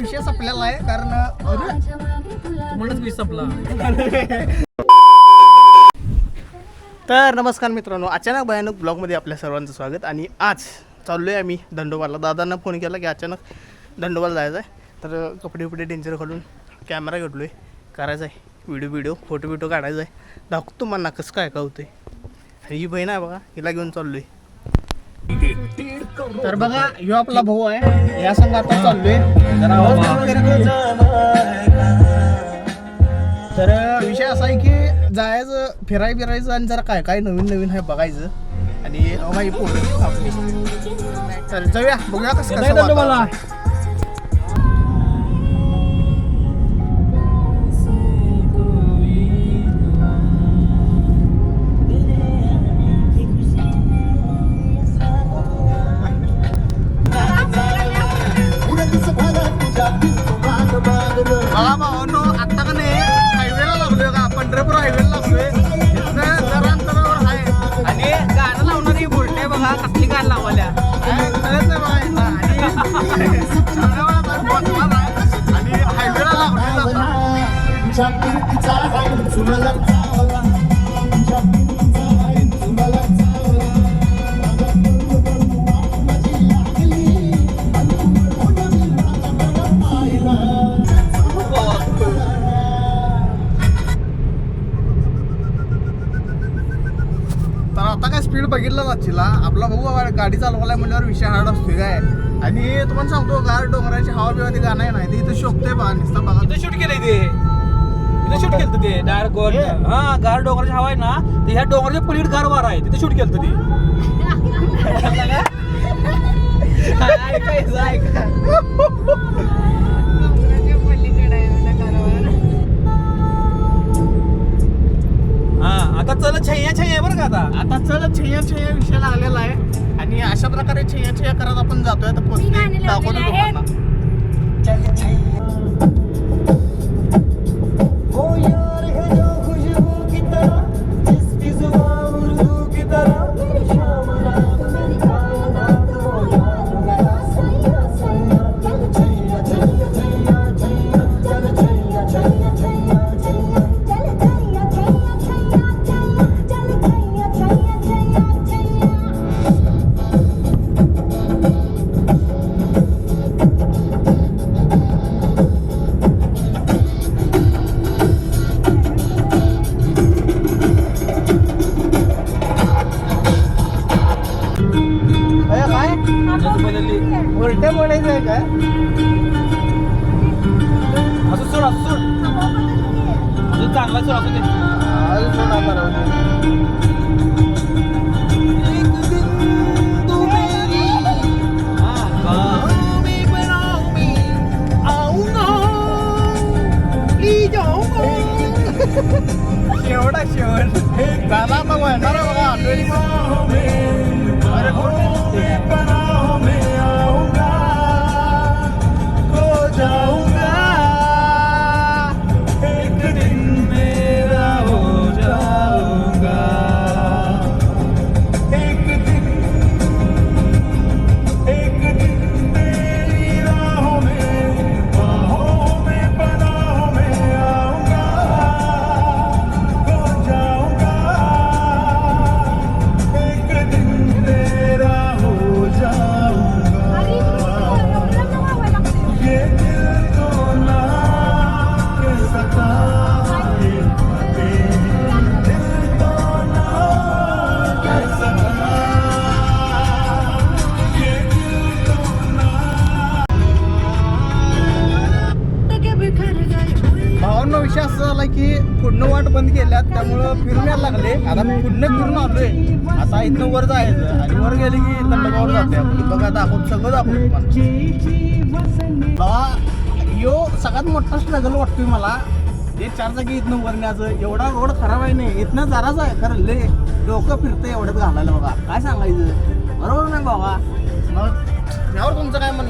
विषय संपलेला आहे कारण म्हणूनच वीज संपला. तर नमस्कार मित्रांनो अचानक भयानक ब्लॉगमध्ये आपल्या सर्वांचं स्वागत आणि आज चाललो आहे आम्ही दंडोबाला. दादांना फोन केला की अचानक दंडोबाला जायचं आहे. तर कपडे उपडे डेंजर घालून कॅमेरा घेतलो आहे करायचा आहे. व्हिडिओ व्हिडिओ फोटो बिटो काढायचा आहे. दाखवतो तुम्हाला कसं काय का होतं आणि ही बहीण आहे बघा हिला घेऊन चाललो आहे तर बघा ह्यो आपला भाऊ आहे. या संघ आता चाललोय तर विषय असा आहे की जायचं फिराय फिरायचं आणि जरा काय काय नवीन नवीन आहे बघायचं. आणि. तर जाऊया. बघूया कसं कसं स्पीड बघितलं जातील आपला भाऊ गाडी चालवायला म्हणल्यावर विषय हार्ड असतो काय? आणि तुम्हाला सांगतो गार डोंगराची हवा बिवा ती गाणं आहे नाही ते इथं शोभते बा नुसतं बघा. शूट केलंय ते. इथं शूट केलं ते डायरेक्ट गोर हे? हा गार डोंगराची हवा आहे ना ते ह्या डोंगराच्या पलीकडे गार वारा आहे तिथे शूट केलं ते. हा आता चल छैया छैया बरं का आता? आता चल छैया छैया विषय लागलेला आहे. आणि अशा प्रकारे छैया छैया करत आपण जातोय आता पोहोचले दाखवतो. तुम्हाला सोड असं सोड अजून चांगला सोड असू दे आज सोडा बरोबर शेवटा शेवट गाणं मग म्हणणार आहे बघा ऑलरेडी विषय असं झाला की पुढनं वाट बंद केल्यात त्यामुळं फिरून यायला लागले. आता पुढनं फिरून आलोय. आता इथनं वर जायचं आणि वर गेले की दंडगावर जाते आपण. बघा दाखवून सगळं दाखवतो तुम्हाला. यो सगळ्यात मोठा स्ट्रगल वाटतोय मला. हे चार चाकी इथनं वर न्यायचं. एवढा रोड खराब आहे नाही. इथनं जराच आहे खरं लय डोकं फिरतं एवढ्यात घालायला बघा. काय सांगायचं? बरोबर नाही बाबा. मग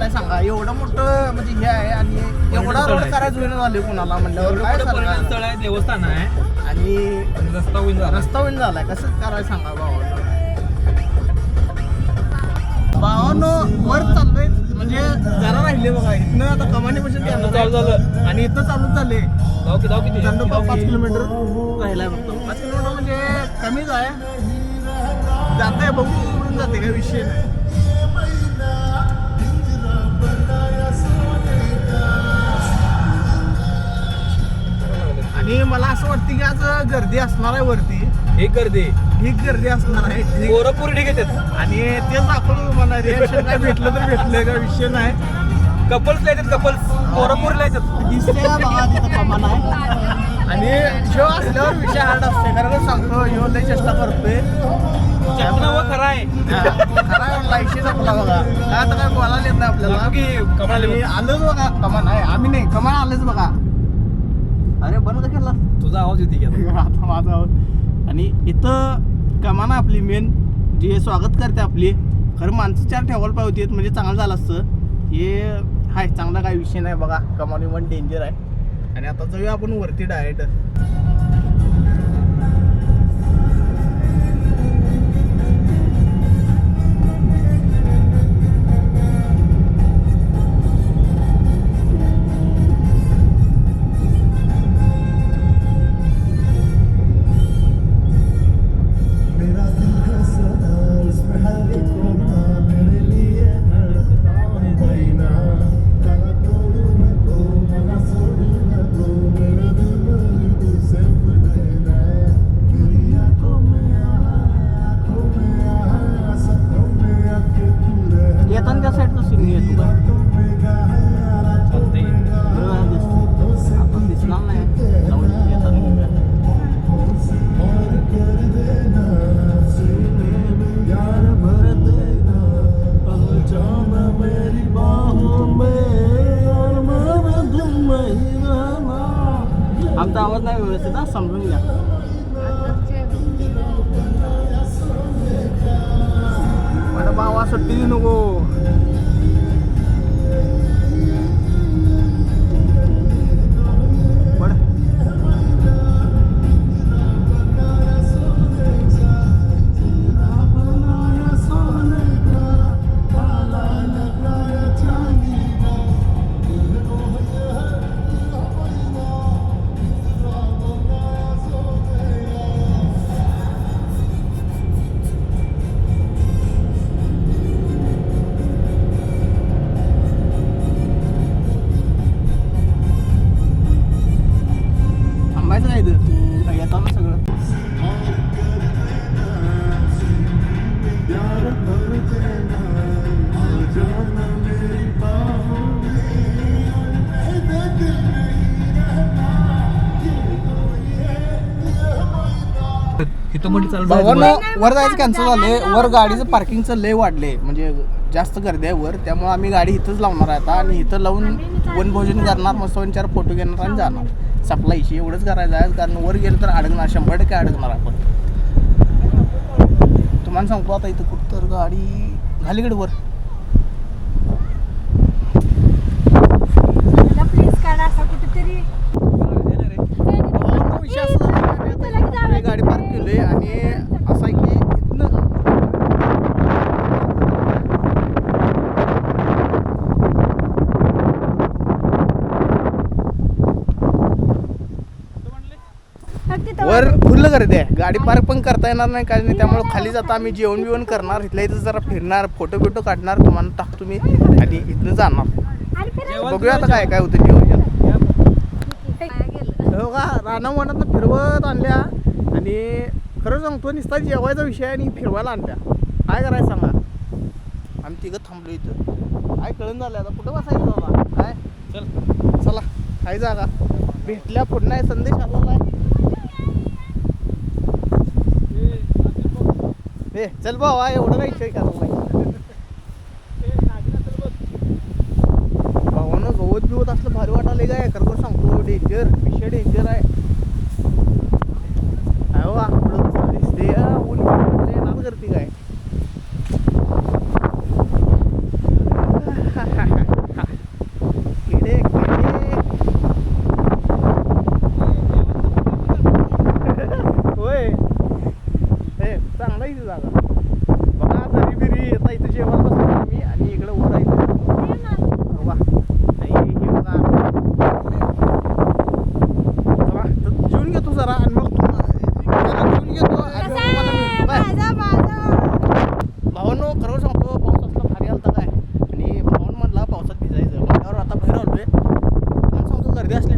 काय आहे सांगा. एवढं मोठं म्हणजे हे आहे आणि एवढा रोड करायचं होईना झाले कुणाला म्हणल्यावर काय पर्यटन सरकार स्थळ आहे देवस्थान आहे. आणि आणि रस्ता होईल जरा. रस्ता होईन झालाय. कसं करायचं सांगा भावानं भावानं वर चाललोय. म्हणजे जरा राहिले बघा. इथनं आता कमानीपासून ते इथनं चालू झालं. आणि इथं चालू झाले की जाऊ किती दंडोबा पाच किलोमीटर राहिलाय फक्त. पाच किलोमीटर म्हणजे कमीच आहे. जाते बघू उडून जाते काय विषय नाही. आणि मला असं वाटतं की आज गर्दी असणार आहे वरती. एक गर्दी. ठीक गर्दी असणार आहे. पोरं पोरी ठीक येतात आणि तेच दाखवलं मला रिएक्शन काय भेटलं तर भेटलं काय विषय नाही. कपल्स लिहायच्यात कपल्स पोरं का कमान आहे. आणि शो असल्यावर विषय हार्ड असते कारण सांगतो ह्यो लय चेष्टा करतोय. खरा आहे. खरा लाईशे जपला बघा. काय आता काय बोलायला येत नाही आपल्याला. की आलोच बघा कमान आहे. आम्ही नाही कमान आलेच बघा. अरे बंद केला तुझा आवाज येते की आता. माझा आवाज. आणि इथं कमान आपली मेन जे स्वागत करते आपली. खरं माणसं चार ठेवायला पाहिजे होती म्हणजे चांगलं झालं असतं. हे हाय चांगला काही विषय नाही बघा. कमानी पण डेंजर आहे. आणि आता जाऊया आपण वरती डायरेक्ट भावानं वर जायचं कॅन्सल झाले वर गाडीचं पार्किंगचं लय वाढले म्हणजे जास्त गर्दी आहे वर. त्यामुळे आम्ही गाडी इथंच लावणार आहे आता आणि इथं लावून वनभोजन करणार मस्त दोन चार फोटो घेणार आणि जाणार. सपला इशी एवढंच करायचं आहे. कारण वर गेलं तर अडकणार शंभर टक्के अडकणार आपण. तुम्हाला सांगतो आता इथं कुठं तर गाडी घालीकडे वर प्लीज काढा असा कुठेतरी विषय असा झाला की आम्ही आता इकडे गाडी पार्क केली आणि असं आहे की इथनं वर फुल गर्दी आहे गाडी पार्क पण करता येणार नाही काय नाही. त्यामुळे खाली जाता आम्ही जेवण बिवण करणार. इथल्या इथं जरा फिरणार फोटो बिटो काढणार तुम्हाला टाकतो मी. आणि इथनं जाणार. बघूया आता काय काय होतं नियोजन हो का? राणा वनात फिरवत आणल्या. आणि खरं सांगतो निसता जेवायचा विषय आणि फिरवायला आणल्या. काय करायचं सांगा? आम्ही तिघं थांबलो इथं. काय कळून झालं आता? कुठं बसायचं बाबा? काय? चल. चला काय जागा. भेटल्या पुन्हा संदेश आलेला आहे. ए चल भावा एवढं काही विषय करायला भावानं गवत बिवत असलं भारी वाटायला काय खरोखर सांगतो डेंजर विषय डेंजर आहे अहो आपलं दिसते हा, ऊन पडलंय, नाद करते काय किडे किडे होय हे चांगला आहे इथे जागा बघा तरी बिरी आता इथं जेवायला बसलो आम्ही आणि इकडे वर आहे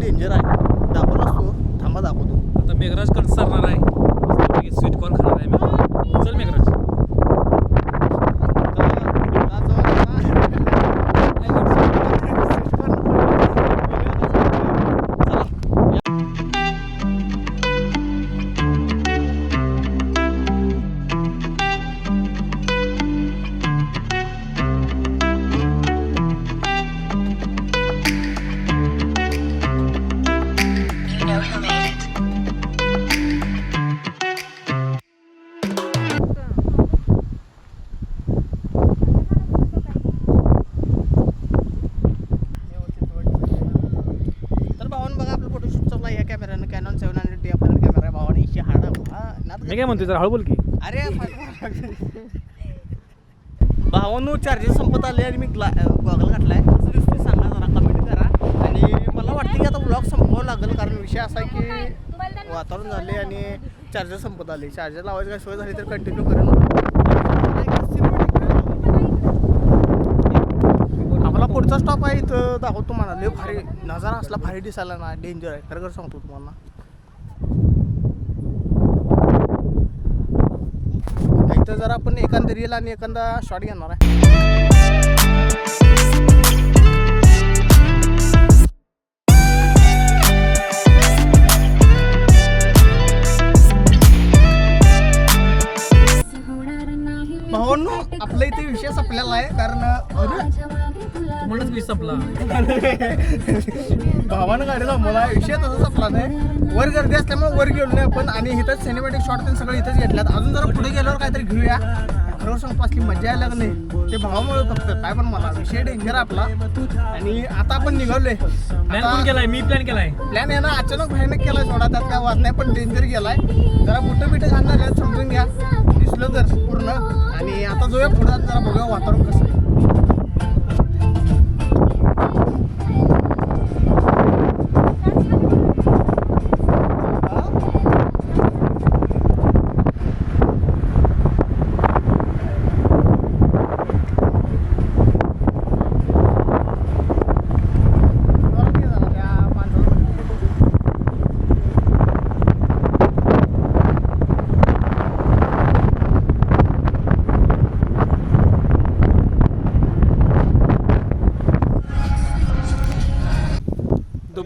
डेंजर आहे मी काय म्हणतोय जरा हळू बोल की. अरे भावानो चार्जेस संपत आले आणि मी ग्ला गॉगल घातलाय. कसं दिसतोय सांगा जरा कमेंट करा. आणि मला वाटतं की आता ब्लॉग संपवावं लागेल कारण विषय असा आहे की वातावरण झाले आणि चार्जर संपत आले. चार्जर लावायची काय सोय झाली तर कंटिन्यू करेन आपला पुढचा स्टॉप आहे इथं. दाखवतो तुम्हाला. लय भारी नजारा असला भारी दिसायला ना. डेंजर आहे. खरं खरं सांगतो तुम्हाला. इथं जर आपण एखादा रील आणि एखादा शॉट घेणार आहे. भावांनो आपल्या इथे विषय संपलेला आहे कारण अरे म्हणूनच मी संपला. भावानं गाडी थांबवला. विषय तसा संपला नाही. वर गर्दी असल्यामुळे वर गेलो नाही आपण. आणि इथंच सिनेमॅटिक शॉट ते सगळं इथंच घेतल्यात. अजून जरा पुढे गेल्यावर काहीतरी घेऊया. खरं सांगतो असली मजा यायला लागली ते भावामुळे फक्त. काय पण मला. विषय डेंजर आपला. आणि आता आपण निघालोय. प्लॅन कोण केलाय? मी प्लॅन केलाय. प्लॅन आहे ना अचानक भयानक केलाय सोडा. त्यात काय वाद नाही पण डेंजर गेलाय. जरा बुटं बिटं छान झाले आहेत, समजून घ्या. दिसलं तर पूर्ण. आणि आता जाऊया पुढे. जरा बघूया वातावरण कसं आहे.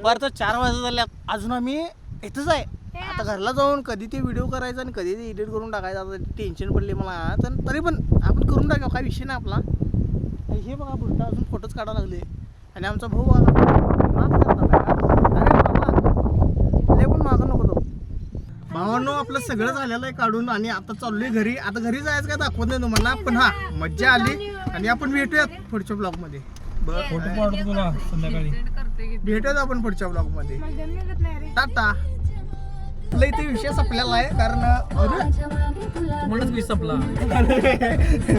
दुपारचं चार वाजत झाले अजून आम्ही इथंच आहे. आता घरला जाऊन कधी ते व्हिडिओ करायचा आणि कधी ते एडिट करून टाकायचं आता टेन्शन पडले मला. तर तरी पण आपण करून टाकावं काय विषय नाही आपला. हे बघा बुलटा अजून फोटोच काढायला लागले. आणि आमचा भाऊ बघा. माफ करता का? अरे बाबा लय पण मागं नको तो भावांनो आपलं सगळं झालेलं आहे काढून आणि आता चाललोय घरी. आता घरी जायचं काय दाखवत नाही तुम्हाला. पण हा मज्जा आली. आणि आपण भेटूयात पुढच्या ब्लॉगमध्ये बरं फोटो तुला संध्याकाळी. भेटूयात आपण पुढच्या नाही रे. टाटा. आपल्या इथे विषय संपलेला आहे कारण म्हणूनच मी संपला.